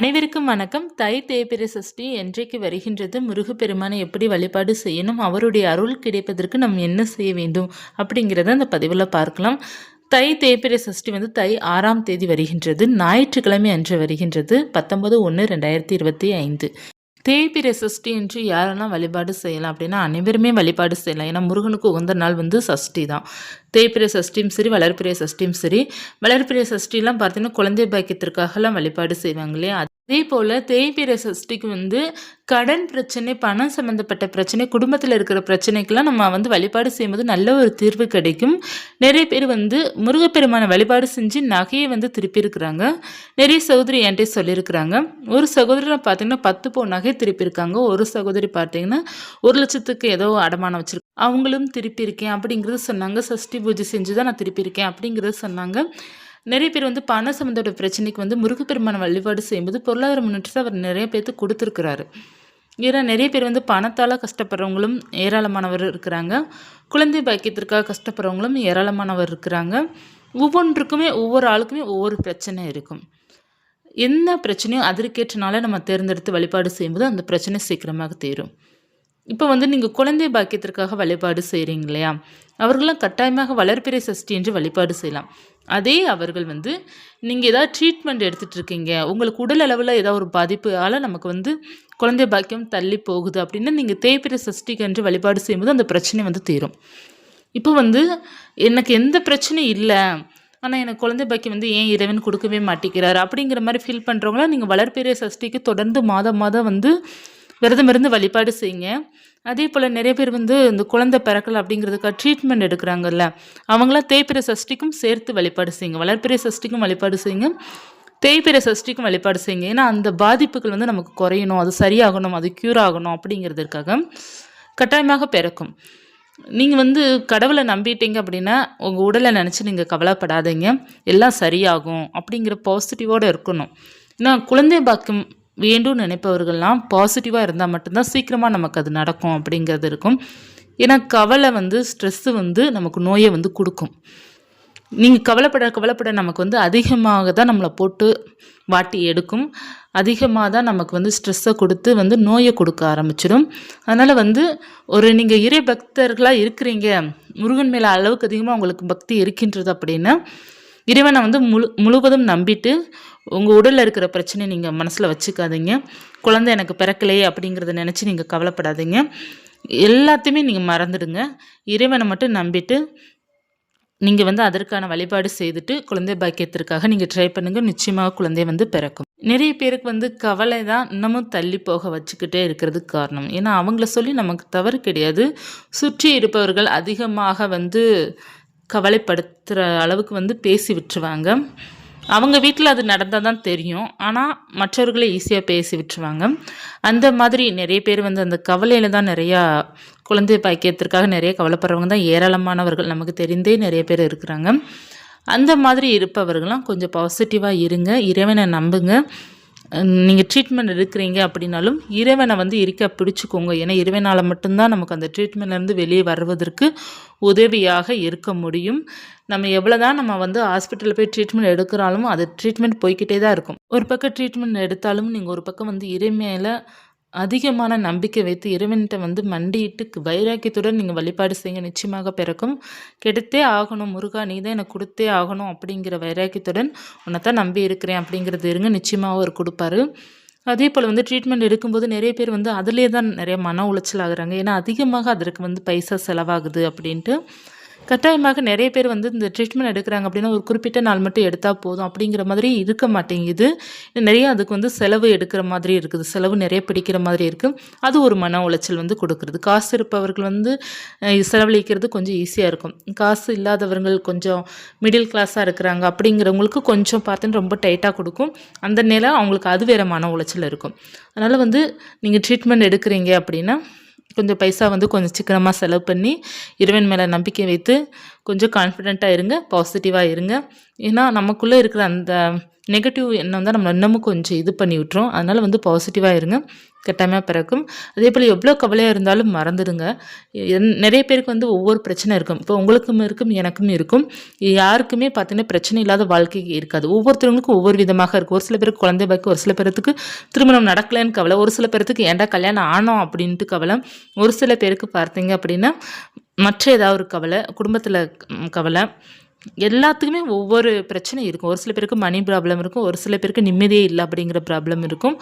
அனைவருக்கும் வணக்கம். தை தேய்பிறை சஷ்டி என்றைக்கு வருகின்றது? முருகப்பெருமானை எப்படி வழிபாடு செய்யணும்? அவருடைய அருள் கிடைப்பதற்கு நாம் என்ன செய்ய வேண்டும்? அப்படிங்கிறத அந்த பதிவில் பார்க்கலாம். தை தேய்பிறை சஷ்டி வந்து தை ஆறாம் தேதி வருகின்றது. ஞாயிற்றுக்கிழமை அன்று வருகின்றது. பத்தொன்பது ஒன்று ரெண்டாயிரத்தி இருபத்தி ஐந்து. தேய்பிறை சஷ்டி என்று யாரெல்லாம் வழிபாடு செய்யலாம் அப்படின்னா அனைவருமே வழிபாடு செய்யலாம். ஏன்னா முருகனுக்கு உகந்த நாள் வந்து சஷ்டி தான். தேய்பிறை சஷ்டியும் சரி வளர்ப்பிறை சஷ்டியும் சரி. வளர்ப்பிறை சஷ்டிலாம் பார்த்தீங்கன்னா குழந்தை பாக்கியத்திற்காகலாம் வழிபாடு செய்வாங்க இல்லையா? அதே போல் தேய்பிர சஷ்டிக்கு வந்து கடன் பிரச்சனை பணம் சம்மந்தப்பட்ட பிரச்சனை குடும்பத்தில் இருக்கிற பிரச்சனைக்கெல்லாம் நம்ம வந்து வழிபாடு செய்யும்போது நல்ல ஒரு தீர்வு கிடைக்கும். நிறைய பேர் வந்து முருகப்பெருமான வழிபாடு செஞ்சு நகையை வந்து திருப்பியிருக்கிறாங்க. நிறைய சகோதரி என்கிட்ட சொல்லியிருக்கிறாங்க. ஒரு சகோதரி பார்த்தீங்கன்னா பத்து போ நகை திருப்பியிருக்காங்க. ஒரு சகோதரி பார்த்தீங்கன்னா ஒரு லட்சத்துக்கு ஏதோ அடமானம் வச்சுருக்காங்க அவங்களும் திருப்பியிருக்கேன் அப்படிங்கிறது சொன்னாங்க. சஷ்டி பூஜை செஞ்சு தான் நான் திருப்பியிருக்கேன் அப்படிங்கிறது சொன்னாங்க. நிறைய பேர் வந்து பண சம்மந்தோட பிரச்சனைக்கு வந்து முருகப்பெருமான வழிபாடு செய்யும்போது பொருளாதார முன்னேற்றத்தை அவர் நிறைய பேர்த்து கொடுத்துருக்குறாரு. ஏன்னா நிறைய பேர் வந்து பணத்தால் கஷ்டப்படுறவங்களும் ஏராளமானவர் இருக்கிறாங்க. குழந்தை பாக்கியத்திற்காக கஷ்டப்படுறவங்களும் ஏராளமானவர் இருக்கிறாங்க. ஒவ்வொன்றுக்குமே ஒவ்வொரு ஆளுக்குமே ஒவ்வொரு பிரச்சனை இருக்கும். என்ன பிரச்சனையும் அதற்கேற்றனால நம்ம தேர்ந்தெடுத்து வழிபாடு செய்யும்போது அந்த பிரச்சனை சீக்கிரமாக தீரும். இப்போ வந்து நீங்கள் குழந்தை பாக்கியத்திற்காக வழிபாடு செய்கிறீங்க இல்லையா? அவர்களாம் கட்டாயமாக வளர்ப்பிறை சஷ்டி என்று வழிபாடு செய்யலாம். அதே அவர்கள் வந்து நீங்கள் ஏதாவது ட்ரீட்மெண்ட் எடுத்துகிட்டு இருக்கீங்க உங்களுக்கு உடல் அளவில் ஏதாவது ஒரு பாதிப்பால் நமக்கு வந்து குழந்தை பாக்கியம் தள்ளி போகுது அப்படின்னா நீங்கள் தேய்பிறை சஷ்டிக்கு என்று வழிபாடு செய்யும்போது அந்த பிரச்சனை வந்து தீரும். இப்போ வந்து எனக்கு எந்த பிரச்சனையும் இல்லை ஆனால் எனக்கு குழந்தை பாக்கியம் வந்து ஏன் இறைவன் கொடுக்கவே மாட்டேங்கிறார் அப்படிங்கிற மாதிரி ஃபீல் பண்ணுறவங்களாம் நீங்கள் வளர்ப்பிறை சஷ்டிக்கு தொடர்ந்து மாதம் மாதம் வந்து விரதம் இருந்து வழிபாடு செய்யுங்க. அதே போல் நிறைய பேர் வந்து இந்த குழந்தை பிறக்கல் அப்படிங்கிறதுக்காக ட்ரீட்மெண்ட் எடுக்கிறாங்கல்ல அவங்களாம் தேய்பிறை சஷ்டிக்கும் சேர்த்து வழிபாடு செய்யுங்க. வளர்ப்பிறை சஷ்டிக்கும் வழிபாடு செய்யுங்க. தேய்பிறை சஷ்டிக்கும் வழிபாடு செய்யுங்க. ஏன்னா அந்த பாதிப்புகள் வந்து நமக்கு குறையணும். அது சரியாகணும். அது க்யூர் ஆகணும் அப்படிங்கிறதுக்காக கட்டாயமாக பிறக்கும். நீங்கள் வந்து கடவுளை நம்பிட்டீங்க அப்படின்னா உங்கள் உடலை நினச்சி நீங்கள் கவலைப்படாதீங்க. எல்லாம் சரியாகும் அப்படிங்கிற பாசிட்டிவோடு இருக்கணும். ஏன்னா குழந்தை பாக்கியம் வேண்டும் நினைப்பவர்கள்லாம் பாசிட்டிவாக இருந்தால் மட்டும்தான் சீக்கிரமாக நமக்கு அது நடக்கும் அப்படிங்கிறது இருக்கும். ஏன்னா கவலை வந்து ஸ்ட்ரெஸ்ஸு வந்து நமக்கு நோயை வந்து கொடுக்கும். நீங்கள் கவலைப்பட கவலைப்பட நமக்கு வந்து அதிகமாக தான் நம்மளை போட்டு வாட்டி எடுக்கும். அதிகமாக தான் நமக்கு வந்து ஸ்ட்ரெஸ்ஸை கொடுத்து வந்து நோயை கொடுக்க ஆரம்பிச்சிடும். அதனால் வந்து ஒரு நீங்கள் இறை பக்தர்களாக இருக்கிறீங்க முருகன் மேலே அளவுக்கு அதிகமாக உங்களுக்கு பக்தி இருக்கின்றது அப்படின்னா இறைவனை வந்து முழு முழுவதும் நம்பிட்டு உங்கள் உடலில் இருக்கிற பிரச்சனையை நீங்கள் மனசில் வச்சுக்காதீங்க. குழந்தை எனக்கு பிறக்கலையே அப்படிங்கிறத நினச்சி நீங்கள் கவலைப்படாதீங்க. எல்லாத்தையுமே நீங்கள் மறந்துடுங்க. இறைவனை மட்டும் நம்பிட்டு நீங்கள் வந்து அதற்கான வழிபாடு செய்துட்டு குழந்தை பாக்கியத்திற்காக நீங்கள் ட்ரை பண்ணுங்கள் நிச்சயமாக குழந்தை வந்து பிறக்கும். நிறைய பேருக்கு வந்து கவலை தான் இன்னமும் தள்ளி போக வச்சுக்கிட்டே இருக்கிறதுக்கு காரணம். ஏன்னா அவங்கள சொல்லி நமக்கு தவறு கிடையாது. சுற்றி இருப்பவர்கள் அதிகமாக வந்து கவலைப்படுத்துகிற அளவுக்கு வந்து பேசி விட்டுருவாங்க. அவங்க வீட்டில் அது நடந்தால் தான் தெரியும். ஆனால் மற்றவர்களை ஈஸியாக பேசி விட்டுருவாங்க. அந்த மாதிரி நிறைய பேர் வந்து அந்த கவலையில் தான் நிறையா குழந்தை பாக்கியத்திற்காக நிறைய கவலைப்படுறவங்க தான் ஏராளமானவர்கள் நமக்கு தெரிந்தே நிறைய பேர் இருக்கிறாங்க. அந்த மாதிரி இருப்பவர்கள்லாம் கொஞ்சம் பாசிட்டிவாக இருங்க. இறைவனை நம்புங்க. நீங்கள் ட்ரீட்மெண்ட் எடுக்கிறீங்க அப்படின்னாலும் இறைவனை வந்து இருக்க பிடிச்சிக்கோங்க. ஏன்னா இறைவனால் மட்டும்தான் நமக்கு அந்த ட்ரீட்மெண்ட்லேருந்து வெளியே வருவதற்கு உதவியாக இருக்க முடியும். நம்ம எவ்வளோ தான் நம்ம வந்து ஹாஸ்பிட்டலில் போய் ட்ரீட்மெண்ட் எடுக்கிறாலும் அது ட்ரீட்மெண்ட் போய்கிட்டே தான் இருக்கும். ஒரு பக்கம் ட்ரீட்மெண்ட் எடுத்தாலும் நீங்கள் ஒரு பக்கம் வந்து இறைமையில் அதிகமான நம்பிக்கை வைத்து இறைவன்கிட்ட வந்து மண்டியிட்டு வைராக்கியத்துடன் நீங்கள் வழிபாடு செய்ய நிச்சயமாக பிறக்கும். கெடுத்தே ஆகணும். முருகா நீ தான் எனக்கு கொடுத்தே ஆகணும் அப்படிங்கிற வைராக்கியத்துடன் உன்னை தான் நம்பி இருக்கிறேன் அப்படிங்கிறது இருங்க. நிச்சயமாக அவர் கொடுப்பாரு. அதே போல் வந்து ட்ரீட்மெண்ட் எடுக்கும்போது நிறைய பேர் வந்து அதிலே தான் நிறைய மன உளைச்சல் ஆகுறாங்க. ஏன்னா அதிகமாக அதற்கு வந்து பைசா செலவாகுது அப்படின்ட்டு. கட்டாயமாக நிறைய பேர் வந்து இந்த ட்ரீட்மெண்ட் எடுக்கிறாங்க அப்படின்னா ஒரு குறிப்பிட்ட நாள் மட்டும் எடுத்தால் போதும் அப்படிங்கிற மாதிரி இருக்க மாட்டேங்குது. நிறைய அதுக்கு வந்து செலவு எடுக்கிற மாதிரி இருக்குது. செலவு நிறைய பிடிக்கிற மாதிரி இருக்குது அது ஒரு மன உளைச்சல் வந்து கொடுக்குறது. காசு இருப்பவர்கள் வந்து செலவழிக்கிறது கொஞ்சம் ஈஸியாக இருக்கும். காசு இல்லாதவர்கள் கொஞ்சம் மிடில் கிளாஸாக இருக்கிறாங்க அப்படிங்கிறவங்களுக்கு கொஞ்சம் பார்த்துன்னு ரொம்ப டைட்டாக கொடுக்கும். அந்த நேரம் அவங்களுக்கு அது வேறு மன உளைச்சல் இருக்கும். அதனால் வந்து நீங்கள் ட்ரீட்மெண்ட் எடுக்கிறீங்க அப்படின்னா கொஞ்சம் பைசா வந்து கொஞ்சம் சிக்கனமாக செலவு பண்ணி இறைவன் மேலே நம்பிக்கை வைத்து கொஞ்சம் கான்ஃபிடெண்ட்டாக இருங்க பாசிட்டிவாக இருங்க. ஏன்னா நமக்குள்ளே இருக்கிற அந்த நெகட்டிவ் எண்ணம் தான் நம்ம இன்னமும் கொஞ்சம் இது பண்ணி விட்டுரும். அதனால் வந்து பாசிட்டிவாக இருங்க. கட்டாயமாக பிறக்கும். அதே போல் எவ்வளோ கவலையாக இருந்தாலும் மறந்துடுங்க. என் நிறைய பேருக்கு வந்து ஒவ்வொரு பிரச்சனை இருக்கும். இப்போ உங்களுக்கும் இருக்கும் எனக்கும் இருக்கும். யாருக்குமே பார்த்தீங்கன்னா பிரச்சனை இல்லாத வாழ்க்கை இருக்காது. ஒவ்வொருத்தவங்களுக்கும் ஒவ்வொரு விதமாக இருக்கும். ஒரு சில பேருக்கு குழந்தை பாக்கி ஒரு சில பேருக்கு திருமணம் நடக்கலைன்னு கவலை ஒரு சில பேருக்கு ஏன்டா கல்யாணம் ஆனோம் அப்படின்ட்டு கவலை. ஒரு சில பேருக்கு பார்த்தீங்க அப்படின்னா மற்ற ஏதாவது ஒரு கவலை குடும்பத்தில் கவலை எல்லாத்துக்குமே ஒவ்வொரு பிரச்சனை இருக்கும். ஒரு சில பேருக்கு மணி ப்ராப்ளம் இருக்கும். ஒரு சில பேருக்கு நிம்மதியே இல்லை அப்படிங்கிற ப்ராப்ளம் இருக்கும்.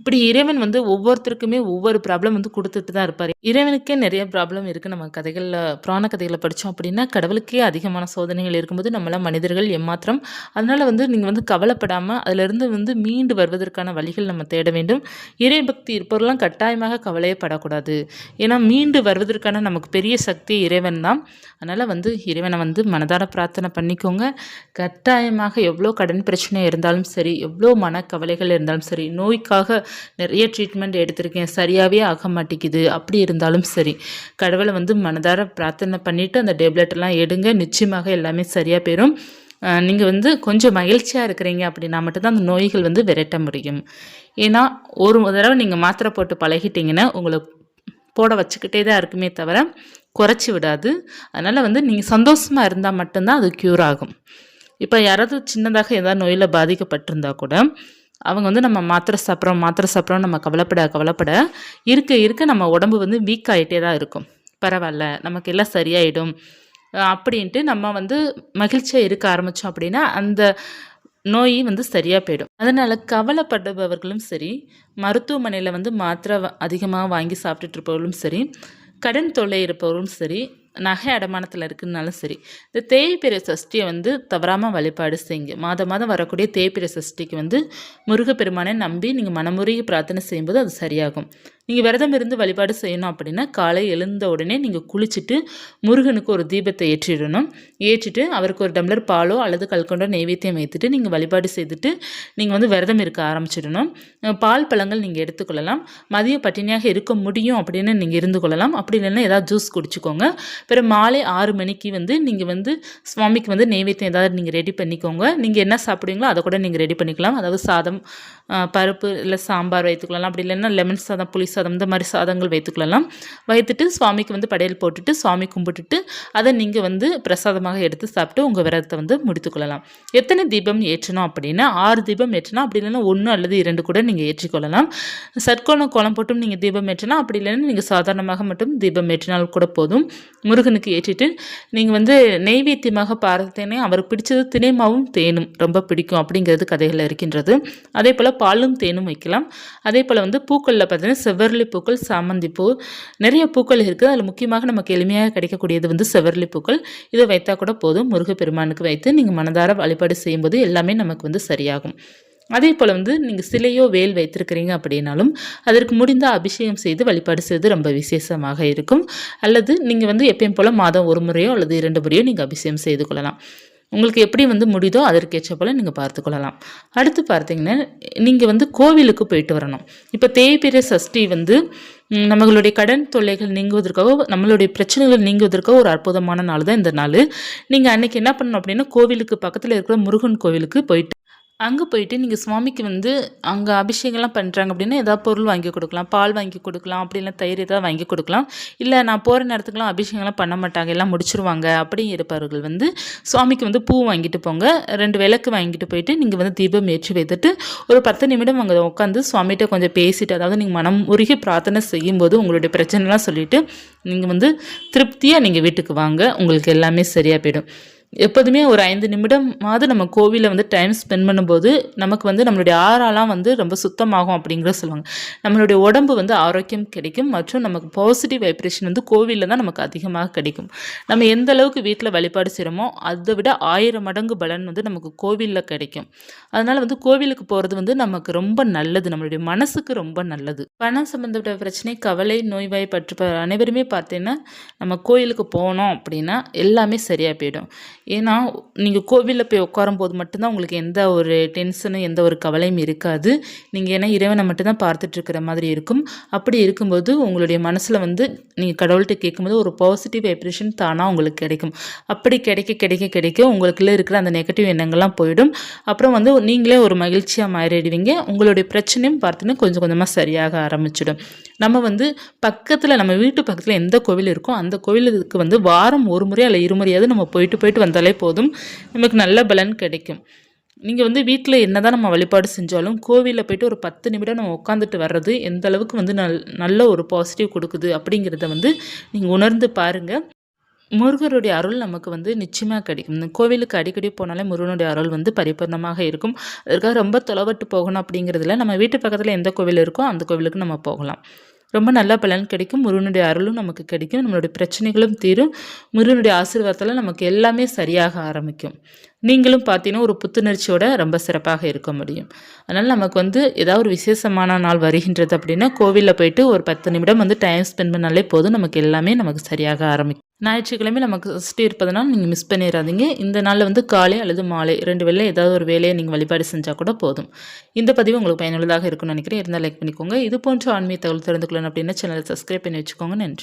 இப்படி இறைவன் வந்து ஒவ்வொருத்தருக்குமே ஒவ்வொரு ப்ராப்ளம் வந்து கொடுத்துட்டு தான் இருப்பார். இறைவனுக்கே நிறைய ப்ராப்ளம் இருக்குது நம்ம கதைகளில் புராண கதைகளை படித்தோம் அப்படின்னா கடவுளுக்கே அதிகமான சோதனைகள் இருக்கும்போது நம்மளாம் மனிதர்கள் ஏமாத்திரம். அதனால் வந்து நீங்கள் வந்து கவலைப்படாமல் அதிலிருந்து வந்து மீண்டு வருவதற்கான வழிகள் நம்ம தேட வேண்டும். இறைபக்தி இருப்பவர்களாம் கட்டாயமாக கவலையே படக்கூடாது. ஏன்னா மீண்டு வருவதற்கான நமக்கு பெரிய சக்தி இறைவன் தான். அதனால் வந்து இறைவனை வந்து மனதார பிரார்த்தனை பண்ணிக்கோங்க. கட்டாயமாக எவ்வளோ கடன் பிரச்சனை இருந்தாலும் சரி எவ்வளோ மனக்கவலைகள் இருந்தாலும் சரி நோய்க்காக நிறைய ட்ரீட்மெண்ட் எடுத்திருக்கேன் சரியாகவே ஆக மாட்டேங்குது அப்படி இருந்தாலும் சரி கடவுளை வந்து மனதார பிரார்த்தனை பண்ணிவிட்டு அந்த டேப்லெட்டெல்லாம் எடுங்க. நிச்சயமாக எல்லாமே சரியாக போயிடும் நீங்கள் வந்து கொஞ்சம் மகிழ்ச்சியாக இருக்கிறீங்க அப்படின்னா மட்டும்தான் அந்த நோய்கள் வந்து விரட்ட முடியும். ஏன்னா ஒரு தடவை நீங்கள் மாத்திரை போட்டு பழகிட்டீங்கன்னா உங்களை போட வச்சுக்கிட்டே தான் இருக்குமே தவிர குறைச்சி விடாது. அதனால் வந்து நீங்கள் சந்தோஷமாக இருந்தால் மட்டும்தான் அது க்யூர் ஆகும். இப்போ யாராவது சின்னதாக ஏதாவது நோயில் பாதிக்கப்பட்டிருந்தா கூட அவங்க வந்து நம்ம மாத்திரை சாப்பிட்றோம் மாத்திரை சாப்பிட்றோம் நம்ம கவலைப்பட கவலைப்பட இருக்க இருக்க நம்ம உடம்பு வந்து வீக் ஆகிட்டே தான் இருக்கும். பரவாயில்ல நமக்கு எல்லாம் சரியாயிடும். அப்படின்ட்டு நம்ம வந்து மகிழ்ச்சியாக இருக்க ஆரம்பித்தோம் அப்படின்னா அந்த நோய் வந்து சரியாக போயிடும். அதனால் கவலைப்படுபவர்களும் சரி மருத்துவமனையில் வந்து மாத்திரை அதிகமாக வாங்கி சாப்பிட்டுட்டு இருப்பவர்களும் சரி கடன் தொல்லை இருப்பவரும் சரி நகை அடமானத்தில் இருக்குதுனாலும் சரி இந்த தேய்பிரை சஷ்டியை வந்து தவறாமல் வழிபாடு செய்யுங்க. மாதம் மாதம் வரக்கூடிய தேய்பிரை சஷ்டிக்கு வந்து முருகப்பெருமானை நம்பி நீங்கள் மனமுறையை பிரார்த்தனை செய்யும்போது அது சரியாகும். நீங்கள் விரதம் இருந்து வழிபாடு செய்யணும் அப்படின்னா காலை எழுந்த உடனே நீங்கள் குளிச்சுட்டு முருகனுக்கு ஒரு தீபத்தை ஏற்றிடணும். ஏற்றிட்டு அவருக்கு ஒரு டம்ளர் பாலோ அல்லது கல்கொண்டோ நெய்வேத்தியம் வைத்துட்டு நீங்கள் வழிபாடு செய்துட்டு நீங்கள் வந்து விரதம் இருக்க ஆரம்பிச்சிடணும். பால் பழங்கள் நீங்கள் எடுத்துக்கொள்ளலாம். மதியம் பட்டினியாக இருக்க முடியும் அப்படின்னு நீங்கள் இருந்து கொள்ளலாம். அப்படி இல்லைன்னா ஏதாவது ஜூஸ் குடிச்சிக்கோங்க. பிறகு மாலை ஆறு மணிக்கு வந்து நீங்கள் வந்து சுவாமிக்கு வந்து நெய்வேத்தியம் ஏதாவது நீங்கள் ரெடி பண்ணிக்கோங்க. நீங்கள் என்ன சாப்பிடுவீங்களோ அதை கூட நீங்கள் ரெடி பண்ணிக்கலாம். அதாவது சாதம் பருப்பு இல்லை சாம்பார் வைத்துக்கொள்ளலாம். அப்படி இல்லைன்னா லெமன் சாதம் புளி சாதம் இந்த மாதிரி சாதங்கள் வைத்துக்கொள்ளலாம். வைத்துட்டு சுவாமிக்கு வந்து படையல் போட்டுட்டு சுவாமி கும்பிட்டுட்டு அதை நீங்கள் வந்து பிரசாதமாக எடுத்து சாப்பிட்டு உங்கள் விரதத்தை வந்து முடித்துக்கொள்ளலாம். எத்தனை தீபம் ஏற்றணும் அப்படின்னா ஆறு தீபம் ஏற்றினா அப்படி இல்லைன்னா ஒன்று அல்லது இரண்டு கூட நீங்கள் ஏற்றிக்கொள்ளலாம். சட்கோணம் கோலம் போட்டும் நீங்கள் தீபம் ஏற்றினா அப்படி இல்லைன்னா நீங்கள் சாதாரணமாக மட்டும் தீபம் ஏற்றினால் கூட போதும். முருகனுக்கு ஏற்றிட்டு நீங்கள் வந்து நெய்வேத்தியமாக பார்த்தேனே அவருக்கு பிடிச்சது தினைமாவும் தேனும் ரொம்ப பிடிக்கும் அப்படிங்கிறது கதைகளில் இருக்கின்றது. அதே போல் பாலும் தேனும் வைக்கலாம். அதே போல் வந்து பூக்களில் பார்த்தீங்கன்னா செவர்லி பூக்கள் சாமந்தி பூ நிறைய பூக்கள் இருக்குது அதில் முக்கியமாக நமக்கு எளிமையாக கிடைக்கக்கூடியது வந்து செவர்லி பூக்கள் இதை வைத்தால் கூட போதும். முருகப்பெருமானுக்கு வைத்து நீங்கள் மனதார வழிபாடு செய்யும்போது எல்லாமே நமக்கு வந்து சரியாகும். அதே போல் வந்து நீங்கள் சிலையோ வேல் வைத்திருக்கிறீங்க அப்படின்னாலும் அதற்கு முடிந்த அபிஷேகம் செய்து வழிபாடு செய்வது ரொம்ப விசேஷமாக இருக்கும். அல்லது நீங்கள் வந்து எப்பயும் போல் மாதம் ஒரு முறையோ அல்லது இரண்டு முறையோ நீங்கள் அபிஷேகம் செய்து கொள்ளலாம். உங்களுக்கு எப்படி வந்து முடியுதோ அதற்கேற்ற போல் நீங்கள் பார்த்துக்கொள்ளலாம். அடுத்து பார்த்தீங்கன்னா நீங்கள் வந்து கோவிலுக்கு போயிட்டு வரணும். இப்போ தேய்பிர சஷ்டி வந்து நம்மளுடைய கடன் தொல்லைகள் நீங்குவதற்காக நம்மளுடைய பிரச்சனைகள் நீங்குவதற்காக ஒரு அற்புதமான நாள் தான் இந்த நாள். நீங்கள் அன்றைக்கி என்ன பண்ணணும் அப்படின்னா கோவிலுக்கு பக்கத்தில் இருக்கிற முருகன் கோவிலுக்கு போயிட்டு அங்கே போயிட்டு நீங்கள் சுவாமிக்கு வந்து அங்கே அபிஷேகம்லாம் பண்ணுறாங்க அப்படின்னா ஏதாவது பொருள் வாங்கி கொடுக்கலாம் பால் வாங்கி கொடுக்கலாம் அப்படி இல்லை தயிர் ஏதாவது வாங்கி கொடுக்கலாம். இல்லை நான் போகிற நேரத்துக்குலாம் அபிஷேகம்லாம் பண்ண மாட்டாங்க எல்லாம் முடிச்சிருவாங்க அப்படி இருப்பவர்கள் வந்து சுவாமிக்கு வந்து பூ வாங்கிட்டு போங்க. ரெண்டு விளக்கு வாங்கிட்டு போயிட்டு நீங்கள் வந்து தீபம் ஏற்றி வைத்துட்டு ஒரு பத்து நிமிடம் அங்கே உட்காந்து சுவாமிகிட்ட கொஞ்சம் பேசிட்டு அதாவது நீங்கள் மனம் உருகி பிரார்த்தனை செய்யும்போது உங்களுடைய பிரச்சனைலாம் சொல்லிவிட்டு நீங்கள் வந்து திருப்தியாக நீங்கள் வீட்டுக்கு வாங்க. உங்களுக்கு எல்லாமே சரியாக போயிடும். எப்போதுமே ஒரு ஐந்து நிமிடமாவது நம்ம கோவிலில் வந்து டைம் ஸ்பெண்ட் பண்ணும்போது நமக்கு வந்து நம்மளுடைய ஆறாலாம் வந்து ரொம்ப சுத்தமாகும் அப்படிங்கிற சொல்லுவாங்க. நம்மளுடைய உடம்பு வந்து ஆரோக்கியம் கிடைக்கும் மற்றும் நமக்கு பாசிட்டிவ் வைப்ரேஷன் வந்து கோவிலில் தான் நமக்கு அதிகமாக கிடைக்கும். நம்ம எந்த அளவுக்கு வீட்டில் வழிபாடு செய்கிறோமோ அதை விட ஆயிரம் மடங்கு பலன் வந்து நமக்கு கோவிலில் கிடைக்கும். அதனால் வந்து கோவிலுக்கு போகிறது வந்து நமக்கு ரொம்ப நல்லது. நம்மளுடைய மனசுக்கு ரொம்ப நல்லது. பணம் சம்மந்தப்பட்ட பிரச்சனை கவலை நோய்வாய் பற்று அனைவருமே பார்த்தீங்கன்னா நம்ம கோயிலுக்கு போனோம் அப்படின்னா எல்லாமே சரியாக போயிடும். ஏன்னா நீங்கள் கோவிலில் போய் உட்காரும்போது மட்டும்தான் உங்களுக்கு எந்த ஒரு டென்ஷனும் எந்த ஒரு கவலையும் இருக்காது. நீங்கள் ஏன்னா இறைவனை மட்டும்தான் பார்த்துட்ருக்கிற மாதிரி இருக்கும். அப்படி இருக்கும்போது உங்களுடைய மனசில் வந்து நீங்கள் கடவுள்கிட்ட கேட்கும்போது ஒரு பாசிட்டிவ் வைப்ரேஷன் தானாக உங்களுக்கு கிடைக்கும். அப்படி கிடைக்க கிடைக்க கிடைக்க உங்களுக்குள்ளே இருக்கிற அந்த நெகட்டிவ் எண்ணங்கள்லாம் போயிடும். அப்புறம் வந்து நீங்களே ஒரு மகிழ்ச்சியாக மாறிடுவீங்க. உங்களுடைய பிரச்சனையும் பார்த்தீங்கன்னா கொஞ்சம் கொஞ்சமாக சரியாக ஆரம்பிச்சிடும். நம்ம வந்து பக்கத்தில் நம்ம வீட்டு பக்கத்தில் எந்த கோவில் இருக்கோ அந்த கோவிலுக்கு வந்து வாரம் ஒரு முறை அல்ல இருமுறையாவது நம்ம போயிட்டு போயிட்டு வந்து வந்தாலே போதும். நமக்கு நல்ல பலன் கிடைக்கும். நீங்கள் வந்து வீட்டில் என்னதான் நம்ம வழிபாடு செஞ்சாலும் கோவிலில் போயிட்டு ஒரு பத்து நிமிடம் நம்ம உட்காந்துட்டு வர்றது எந்த அளவுக்கு வந்து நல் நல்ல ஒரு பாசிட்டிவ் கொடுக்குது அப்படிங்கிறத வந்து நீங்கள் உணர்ந்து பாருங்கள் முருகருடைய அருள் நமக்கு வந்து நிச்சயமாக கிடைக்கும். இந்த கோவிலுக்கு அடிக்கடி போனாலே முருகனுடைய அருள் வந்து பரிபூர்ணமாக இருக்கும். அதுக்காக ரொம்ப தொலைவட்டு போகணும் அப்படிங்கிறதுல நம்ம வீட்டு பக்கத்தில் எந்த கோவில் இருக்கோ அந்த கோவிலுக்கு நம்ம போகலாம். ரொம்ப நல்ல பலன் கிடைக்கும். முருகனுடைய அருளும் நமக்கு கிடைக்கும். நம்மளுடைய பிரச்சனைகளும் தீரும். முருகனுடைய ஆசீர்வாதத்தில் நமக்கு எல்லாமே சரியாக ஆரம்பிக்கும். நீங்களும் பார்த்தீங்கன்னா ஒரு புத்துணர்ச்சியோட ரொம்ப சிறப்பாக இருக்க முடியும். அதனால் நமக்கு வந்து ஏதாவது ஒரு விசேஷமான நாள் வருகின்றது அப்படின்னா கோவிலில் போயிட்டு ஒரு பத்து நிமிடம் வந்து டைம் ஸ்பெண்ட் பண்ணாலே போதும். நமக்கு எல்லாமே நமக்கு சரியாக ஆரம்பிக்கும். ஞாயிற்றுக்கிழமை நமக்கு சுற்றி இருப்பதனால் நீங்கள் மிஸ் பண்ணிடாதீங்க இந்த நாளில் வந்து காலை அல்லது மாலை ரெண்டு வேளை ஏதாவது ஒரு வேலையை நீங்கள் வழிபாடு செஞ்சால் கூட போதும். இந்த பதிவு உங்களுக்கு பயனுள்ளதாக இருக்கும்னு நினைக்கிறேன். இருந்தால் லைக் பண்ணிக்கோங்க. இது போன்ற ஆன்மீக தகவல் தெரிந்து கொள்ளணும் அப்படின்னா சேனலை சப்ஸ்கிரைப் பண்ணி வச்சுக்கோங்க. நன்றி.